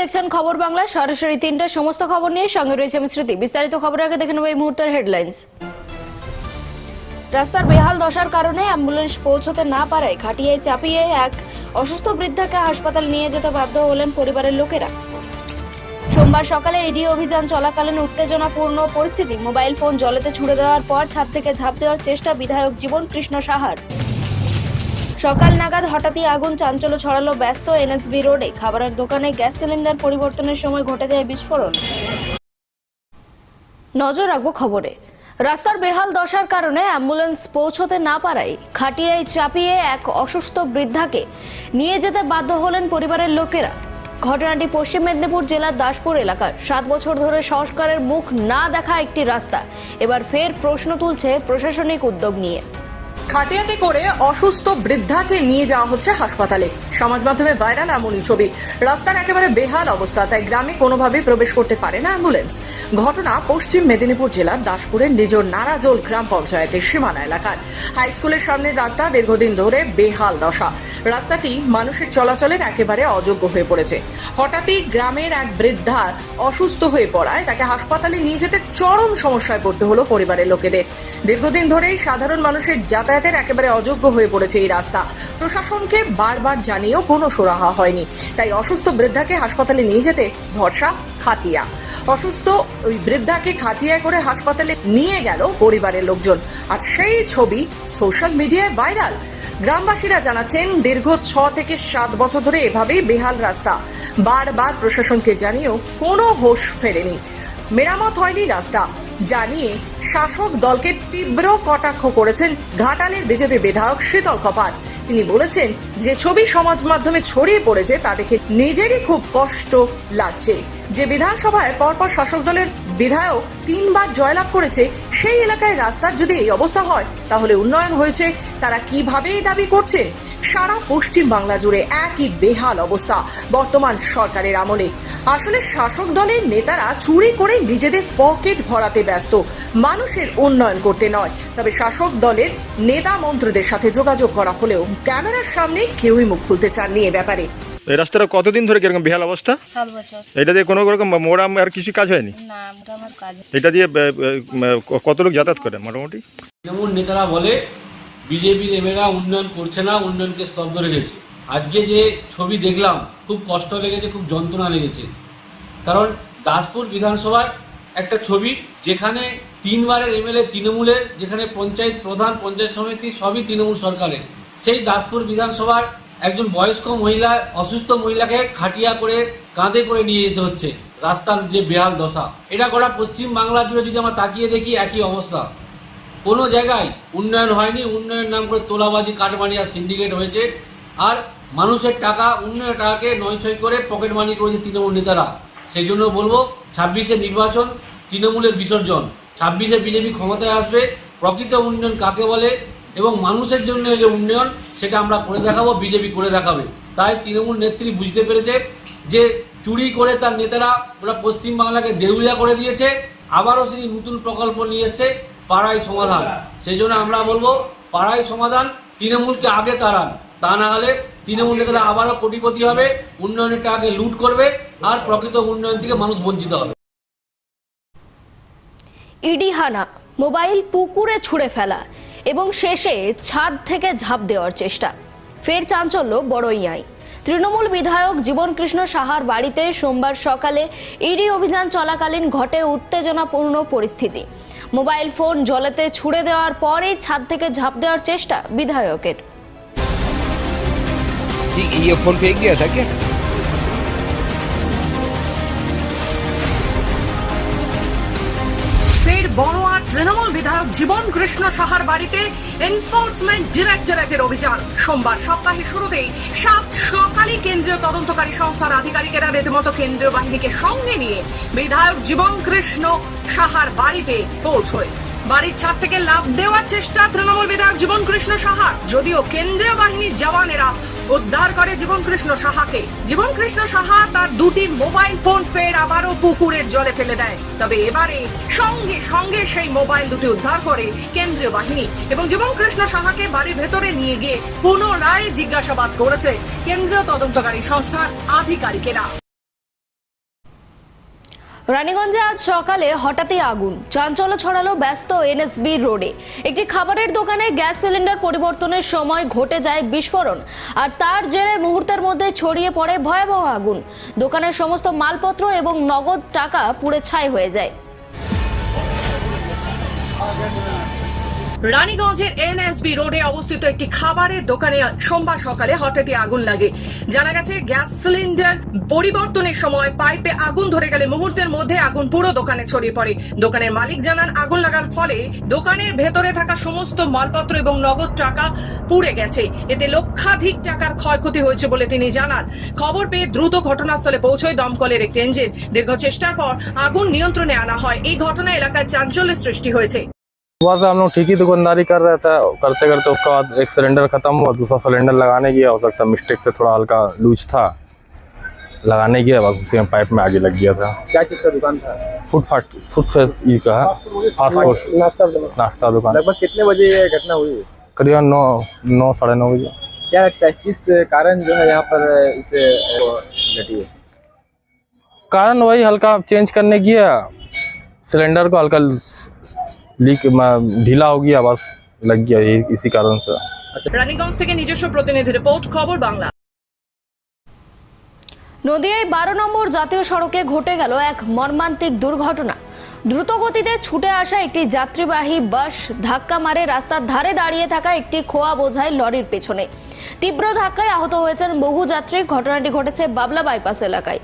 দেখছেন খবর বাংলা, সরাসরি তিনটা সমস্ত খবর নিয়ে সঙ্গে রয়েছে আমি স্মৃতি। বিস্তারিত খবর আগে দেখে নেব এই মুহূর্তের হেডলাইন্স রাস্তার বেহাল দশার কারণে অ্যাম্বুলেন্স পৌঁছতে না পারায় খাটিয়ে চাপিয়ে এক অসুস্থ বৃদ্ধাকে হাসপাতাল নিয়ে যেতে বাধ্য হলেন পরিবারের লোকেরা। সোমবার সকালে এডি অভিযান চলাকালীন উত্তেজনাপূর্ণ পরিস্থিতি। মোবাইল ফোন জলেতে ছুড়ে দেওয়ার পর ছাদ থেকে ঝাঁপ দেওয়ার চেষ্টা বিধায়ক জীবন কৃষ্ণ সাহার। সকাল নাগাদ হঠাৎই আগুন চাঞ্চল্য ছড়ালো, ব্যস্ত এনএসবি রোডে। খাবারের দোকানে গ্যাস সিলিন্ডার পরিবর্তনের সময় ঘটে যায় বিস্ফোরণ। নজর রাখব খবরে। রাস্তার বেহাল দশার কারণে অ্যাম্বুলেন্স পৌঁছতে না পারায় খাটিয়ায় চাপিয়ে এক অসুস্থ বৃদ্ধাকে নিয়ে যেতে বাধ্য হলেন পরিবারের লোকেরা। ঘটনাটি পশ্চিম মেদিনীপুর জেলার দাসপুর এলাকার। সাত বছর ধরে সংস্কারের মুখ না দেখা একটি রাস্তা। এবার ফের প্রশ্ন তুলছে প্রশাসনিক উদ্যোগ নিয়ে। খাটিয়াতে করে অসুস্থ বৃদ্ধাকে নিয়ে যাওয়া হচ্ছে হাসপাতালে। সমাজ মাধ্যমে ভাইরাল এমনই ছবি। রাস্তার একেবারে বেহাল অবস্থা, তাই গ্রামে কোনোভাবেই প্রবেশ করতে পারে না অ্যাম্বুলেন্স। ঘটনা পশ্চিম মেদিনীপুর জেলার দাসপুরের নিজ নারাজোল গ্রাম পঞ্চায়েতের সীমানা এলাকার। হাই স্কুলের সামনের রাস্তা দীর্ঘদিন ধরে বেহাল দশা। রাস্তাটি মানুষের চলাচলের একেবারে অযোগ্য হয়ে পড়েছে। হঠাৎই গ্রামের এক বৃদ্ধার অসুস্থ হয়ে পড়ায়, তাকে হাসপাতালে নিয়ে যেতে চরম সমস্যায় পড়তে হলো পরিবারের লোকেদের। দীর্ঘদিন ধরেই সাধারণ মানুষের যাতায়াতের একেবারে অযোগ্য হয়ে পড়েছে এই রাস্তা। প্রশাসনকে বারবার জানিয়েও কোনো সুরাহা হয়নি। তাই অসুস্থ বৃদ্ধাকে হাসপাতালে নিয়ে যেতে ভরসা খাটিয়া। অসুস্থ ওই বৃদ্ধাকে খাটিয়ায় করে হাসপাতালে নিয়ে গেল পরিবারের লোকজন। আর সেই ছবি সোশ্যাল মিডিয়ায় ভাইরাল। গ্রামবাসীরা জানাচ্ছেন, দীর্ঘ ছ থেকে সাত বছর ধরে এভাবেই বেহাল রাস্তা। বারবার প্রশাসনকে জানিয়েও কোনো হোশ ফেরেনি। মেরামত হয়নি রাস্তা। জানিয়ে শাসক দলকে তীব্র কটাক্ষ করেছেন ঘাটালের বিজেপি বিধায়ক শীতল কপাট তিনি বলেছেন যে ছবি সমাজ মাধ্যমে ছড়িয়ে পড়েছে, তা দেখে নিজেরই খুব কষ্ট লাগছে। যে বিধানসভায় পরপর শাসক দলের বিধায়ক তিনবার জয়লাভ করেছে, সেই এলাকায় রাস্তার যদি এই অবস্থা হয়, তাহলে উন্নয়ন হয়েছে। তারা কীভাবে এই দাবি করছে সারা পশ্চিম বাংলা জুড়ে একই বেহাল অবস্থা বর্তমান সরকারের আমলে। আসলে শাসক দলের নেতারা চুরি করে নিজেদের পকেট ভরাতে ব্যস্ত। মানুষের উন্নয়ন করতে নয়। তবে শাসক দলের নেতা মন্ত্রীদের সাথে যোগাযোগ করা হলেও ক্যামেরার সামনে কেউই মুখ খুলতে চাননি এ ব্যাপারে। এই রাস্তাটা কতদিন ধরে কীরকম বেহাল অবস্থা? এটা দিয়ে কোনো রকম মোরাম আর কিছু কাজ হয়নি? এটা দিয়ে কত লোক যাতায়াত করে মোটামুটি? যেমন নেতারা বলে বিজেপির এমেরা উন্নয়ন করছে না, উন্নয়নকে স্তব্ধ রেখেছে। আজকে যে ছবি দেখলাম, খুব কষ্ট লেগেছে, খুব যন্ত্রণা লেগেছে। কারণ দাসপুর বিধানসভার একটা ছবি, যেখানে তিনবারের এমএলএ তৃণমূলের যেখানে পঞ্চায়েত প্রধান, পঞ্চায়েত সমিতি, সবই তৃণমূল সরকারের। সেই দাসপুর বিধানসভার একজন বয়স্ক মহিলা, অসুস্থ মহিলাকে খাটিয়া করে কাঁধে করে নিয়ে যেতে হচ্ছে, রাস্তার যে বেহাল দশা। এটা করা পশ্চিম বাংলা জুড়ে যদি আমরা তাকিয়ে দেখি, একই অবস্থা। কোনো জায়গায় উন্নয়ন হয়নি, উন্নয়ন নাম করে তোলাবাজি, কাটমানি আর সিন্ডিকেট হয়েছে। আর মানুষের টাকা, উন্নয়নের টাকাকে নয়ছয় করে পকেট মানি করেছে তৃণমূল নেতারা। সেই জন্য বলব, ছাব্বিশে নির্বাচন তৃণমূলের বিসর্জন। ছাব্বিশে বিজেপি ক্ষমতায় আসবে, প্রকৃত উন্নয়ন কাকে বলে এবং মানুষের জন্য যে উন্নয়ন, সেটা আমরা করে দেখাবো, বিজেপি করে দেখাবে। তাই তৃণমূল নেত্রী বুঝতে পেরেছে যে চুরি করে তার নেতারা, ওরা পশ্চিমবাংলাকে দেউলিয়া করে দিয়েছে, আবারও তিনি নতুন প্রকল্প নিয়ে এসছে। পাড়ায় সমাধান। সেই জন্য আমরা বলব পাড়ায় সমাধান তৃণমূলকে আগে তাড়ান। তা না হলে তৃণমূল নেতারা আবারও কোটিপতি হবে উন্নয়নের টাকাকে লুট করবে, আর প্রকৃত উন্নয়ন থেকে মানুষ বঞ্চিত হবে। ইডি হানা, মোবাইল পুকুরে ছুঁড়ে ফেলা এবং শেষে ছাদ থেকে ঝাঁপ দেওয়ার চেষ্টা। ফের চাঞ্চল্য বড়ইয়াই তৃণমূল বিধায়ক জীবনকৃষ্ণ সাহার বাড়িতে সোমবার সকালে ইডি অভিযান চলাকালীন ঘটে উত্তেজনাপূর্ণ পরিস্থিতি। মোবাইল ফোন জলেতে ছুড়ে দেওয়ার পরেই ছাদ থেকে ঝাঁপ দেওয়ার চেষ্টা বিধায়কের ठीक ये फोन फेंक दिया था क्या তৃণমূল বিধায়ক জীবন কৃষ্ণ সাহার বাড়িতে এনফোর্সমেন্ট ডিরেক্টরেটের অভিযান। সোমবার সপ্তাহের শুরুতেই সাত সকালে কেন্দ্রীয় তদন্তকারী সংস্থার আধিকারিকেরা রীতিমতো কেন্দ্রীয় বাহিনীকে সঙ্গে নিয়ে বিধায়ক জীবন কৃষ্ণ সাহার বাড়িতে পৌঁছয়। বাড়ির ছাদ থেকে লাভ দেওয়ার চেষ্টা তৃণমূল বিধায়ক জীবন কৃষ্ণ সাহার। যদিও কেন্দ্রীয় বাহিনীর জওয়ানেরা উদ্ধার করে জীবনকৃষ্ণ সাহাকে। জীবন কৃষ্ণ সাহা তার দুটি মোবাইল ফোন ফের আবারও পুকুরের জলে ফেলে দেয়। তবে এবারে সঙ্গে সঙ্গে সেই মোবাইল দুটি উদ্ধার করে কেন্দ্রীয় বাহিনী এবং জীবন কৃষ্ণ সাহাকে বাড়ির ভেতরে নিয়ে গিয়ে পুনরায় জিজ্ঞাসাবাদ করেছে কেন্দ্রীয় তদন্তকারী সংস্থার আধিকারিকেরা। রানীগঞ্জে আজ সকালে হঠাৎই আগুন। চাঞ্চল্য ছড়ালো ব্যস্ত এনএসবি রোডে। একটি খাবারের দোকানে গ্যাস সিলিন্ডার পরিবর্তনের সময় ঘটে যায় বিস্ফোরণ। আর তার জেরে মুহূর্তের মধ্যে ছড়িয়ে পড়ে ভয়াবহ আগুন। দোকানের সমস্ত মালপত্র এবং নগদ টাকা পুড়ে ছাই হয়ে যায়। রানীগঞ্জের এনএসবি রোডে অবস্থিত একটি খাবারের দোকানে সোমবার সকালে হঠাৎই আগুন লাগে। জানা গেছে, গ্যাস সিলিন্ডার পরিবর্তনের সময় পাইপে আগুন ধরে গেলে মুহূর্তের মধ্যে আগুন পুরো দোকানে ছড়িয়ে পড়ে। দোকানের মালিক জানান, আগুন লাগার ফলে দোকানের ভেতরে থাকা সমস্ত মালপত্র এবং নগদ টাকা পুড়ে গেছে। এতে লক্ষাধিক টাকার ক্ষয়ক্ষতি হয়েছে বলে তিনি জানান। খবর পেয়ে দ্রুত ঘটনাস্থলে পৌঁছয় দমকলের একটি ইঞ্জিন দীর্ঘ চেষ্টার পর আগুন নিয়ন্ত্রণে আনা হয়। এই ঘটনা এলাকায় চাঞ্চল্যের সৃষ্টি হয়েছে। सुबह से हम लोग ठीक ही दुकानदारी कर रहे थे करते करते उसके बाद एक सिलेंडर खत्म हुआ दूसरा सिलेंडर लगाने गया हो सकता मिस्टेक से थोड़ा हल्का लूज था। लगाने गया बस उसी में पाइप में आगे लग गया था। क्या चीज़ का दुकान था? फ़ूड फाट फ़ूड फेस ई का है फास्ट फ़ूड नाश्ता दुकान। नाश्ता दुकान। लगभग कितने बजे ये घटना हुई? करीबन नौ नौ साढ़े नौ बजे। क्या लगता है किस कारण जो है यहाँ पर इसे घटी है? कारण वही हल्का चेंज करने गया सिलेंडर को हल्का लीक ढीला हो गया बस लग गया यही इसी कारण से রানীগঞ্জ থেকে নিজস্ব প্রতিনিধি রিপোর্ট খবর বাংলা নদিয়ায় বারো নম্বর জাতীয় সড়কে ঘটে গেল এক মর্মান্তিক দুর্ঘটনা দ্রুত গতিতে ছুটে আসা একটি যাত্রীবাহী বাস ধাক্কা মারে রাস্তার ধারে দাঁড়িয়ে থাকা একটি খোয়া বোঝাই লরির পেছনে তীব্র ধাক্কায় আহত হয়েছেন বহু যাত্রী ঘটনাটি ঘটেছে বাবলা বাইপাস এলাকায়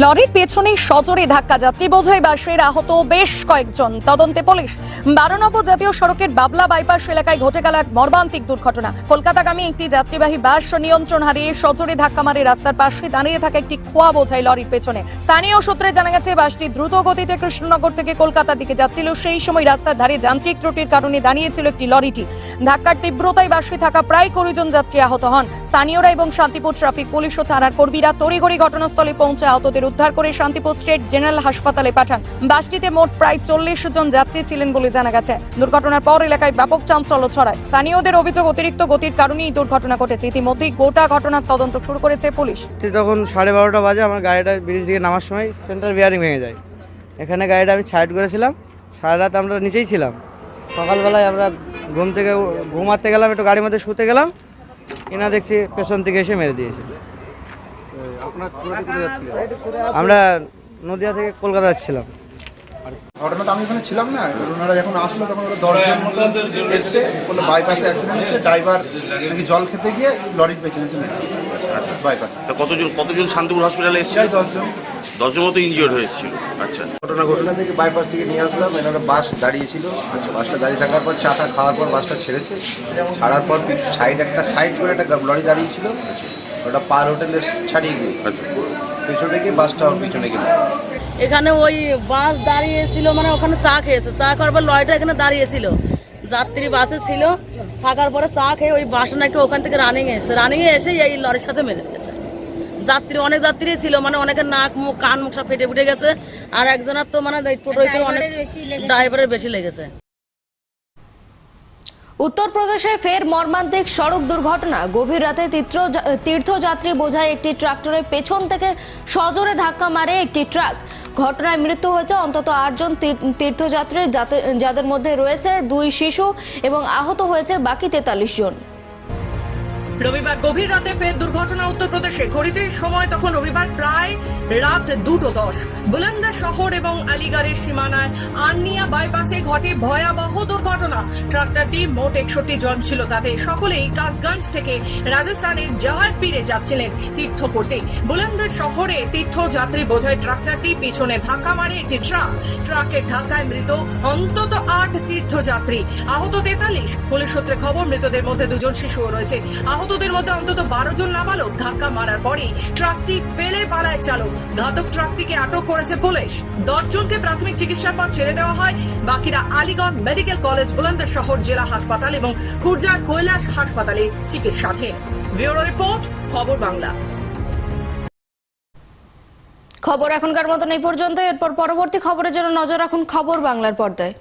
লরির পেছনে সজোরে ধাক্কা। যাত্রী বোঝাই বাসের আহত বেশ কয়েকজন। তদন্তে পুলিশ বারো জাতীয় সড়কের বাবলা বাইপাস এলাকায় ঘটে গেল এক মর্মান্তিক দুর্ঘটনা। কলকাতাগামী একটি যাত্রীবাহী বাস নিয়ন্ত্রণ হারিয়ে সজোরে ধাক্কা মারে রাস্তার পাশে দাঁড়িয়ে থাকা একটি খোয়া বোঝাই লরির পেছনে। স্থানীয় সূত্রে জানা গেছে, বাসটি দ্রুত গতিতে কৃষ্ণনগর থেকে কলকাতার দিকে যাচ্ছিল। সেই সময় রাস্তার ধারে যান্ত্রিক ত্রুটির কারণে দাঁড়িয়েছিল একটি লরিটি। ধাক্কার তীব্রতায় বাসে থাকা প্রায় কুড়ি জন যাত্রী আহত হন। স্থানীয়রা এবং শান্তিপুর ট্রাফিক পুলিশ ও থানার কর্মীরা তড়িঘড়ি ঘটনাস্থলে পৌঁছে আহতদের উদ্ধার করে শান্তিপুর স্টেট জেনারেল হাসপাতালে পাঠান। বাসটিতে মোট প্রায় চল্লিশ জন যাত্রী ছিলেন বলে জানা গেছে। দুর্ঘটনার পর এলাকায় ব্যাপক চাঞ্চল্য ছড়ায়। স্থানীয়দের অভিযোগ, অতিরিক্ত গতির কারণেই দুর্ঘটনা ঘটেছে। ইতিমধ্যেই গোটা ঘটনার তদন্ত শুরু করেছে পুলিশ। তখন সাড়ে বারোটা বাজে আমার গাড়িটা ব্রিজ দিকে নামার সময় সেন্টার বিয়ারিং ভেঙে যায়। এখানে গাড়িটা আমি সাইড করেছিলাম। সারা রাত আমরা নিচেই ছিলাম। সকালবেলায় আমরা ঘুম থেকে ঘুমাতে গেলাম, একটু গাড়ির মধ্যে শুতে গেলাম। এনা দেখছি পেছন থেকে এসে মেরে দিয়েছে। আমরা নদিয়া থেকে কলকাতা যাচ্ছিলাম। ঘটনা তো আমি ওখানে ছিলাম না ওনারা যখন আসলো তখন ওরা এসছে বাইপাসে অ্যাক্সিডেন্ট হচ্ছে ড্রাইভার নাকি জল খেতে গিয়ে লরির পেছনে এসে মেরে বাইপাসে কতজন কতজন শান্তিপুর হসপিটালে এসেছিল? দশজন। দশজন মতো হয়েছিল আচ্ছা। ঘটনা ঘটনা থেকে বাইপাস থেকে নিয়ে আসলাম এনারা বাস দাঁড়িয়েছিল। বাসটা দাঁড়িয়ে থাকার পর চাটা খাওয়ার পর বাসটা ছেড়েছে। ছাড়ার পর সাইড একটা সাইড করে একটা লরি দাঁড়িয়েছিল। ওটা পার হোটেলে ছাড়িয়ে গিয়ে। আচ্ছা। পেছনে গিয়ে বাসটা ওর পিছনে গেল এখানে ওই বাস দাঁড়িয়েছিল মানে ওখানে চা খেয়েছে। চা খাওয়ার পর লরিটা এখানে দাঁড়িয়েছিল। যাত্রী বাসে ছিল। থাকার পরে চা খেয়ে ওই বাস নাকি ওখান থেকে রানিং এসছে। রানিং এ এসে এই লরির সাথে মেরে দিয়েছে যাত্রী অনেক যাত্রী ছিল মানে অনেকের নাক মুখ কান মুখ সব ফেটে ফুটে গেছে। আর একজনের তো মানে টোটোতে অনেক ড্রাইভারের বেশি লেগেছে। উত্তরপ্রদেশের ফের মর্মান্তিক সড়ক দুর্ঘটনা। গভীর রাতে তীর্থ তীর্থযাত্রী বোঝায় একটি ট্রাক্টরের পেছন থেকে সজোরে ধাক্কা মারে একটি ট্রাক। ঘটনায় মৃত্যু হয়েছে অন্তত আটজন তীর- তীর্থযাত্রী যাদের মধ্যে রয়েছে দুই শিশু এবং আহত হয়েছে বাকি তেতাল্লিশ জন। রবিবার গভীর রাতে ফের দুর্ঘটনা উত্তরপ্রদেশে। ঘড়িতে সময় তখন রবিবার প্রায় রাত দুটো দশ। বুলন্দা শহর এবং আলিগড়ের সীমানায় আন্নিয়া বাইপাসে ঘটে ভয়াবহ দুর্ঘটনা। ট্রাক্টরটি মোট একষট্টি জন ছিল তাতে সকলেই কাসগঞ্জ থেকে রাজস্থানের জাহার পীরে যাচ্ছিলেন তীর্থ করতে বুলন্দর শহরে তীর্থযাত্রী বোঝায় ট্রাক্টরটি পিছনে ধাক্কা মারে একটি ট্রাক। ট্রাকের ধাক্কায় মৃত অন্তত আট তীর্থযাত্রী। আহত তেতাল্লিশ। পুলিশ সূত্রে খবর, মৃতদের মধ্যে দুজন শিশুও রয়েছে। আহতদের মধ্যে অন্তত বারো জন নাবালক। ধাক্কা মারার পরেই ট্রাকটি ফেলে পালায় চালক। ঘাতক ট্রাকটিকে আটক করেছে পুলিশ। দশ জনকে প্রাথমিক চিকিৎসার পর ছেড়ে দেওয়া হয়। বাকিরা আলিগড় মেডিকেল কলেজ বুলন্দর শহর জেলা হাসপাতাল এবং খুরজার কৈলাস হাসপাতালে চিকিৎসাধীন। ব্যুরো রিপোর্ট, খবর বাংলা। খবর এখনকার মতন এই পর্যন্ত এরপর পরবর্তী খবরের জন্য নজর রাখুন খবর বাংলার পর্দায়।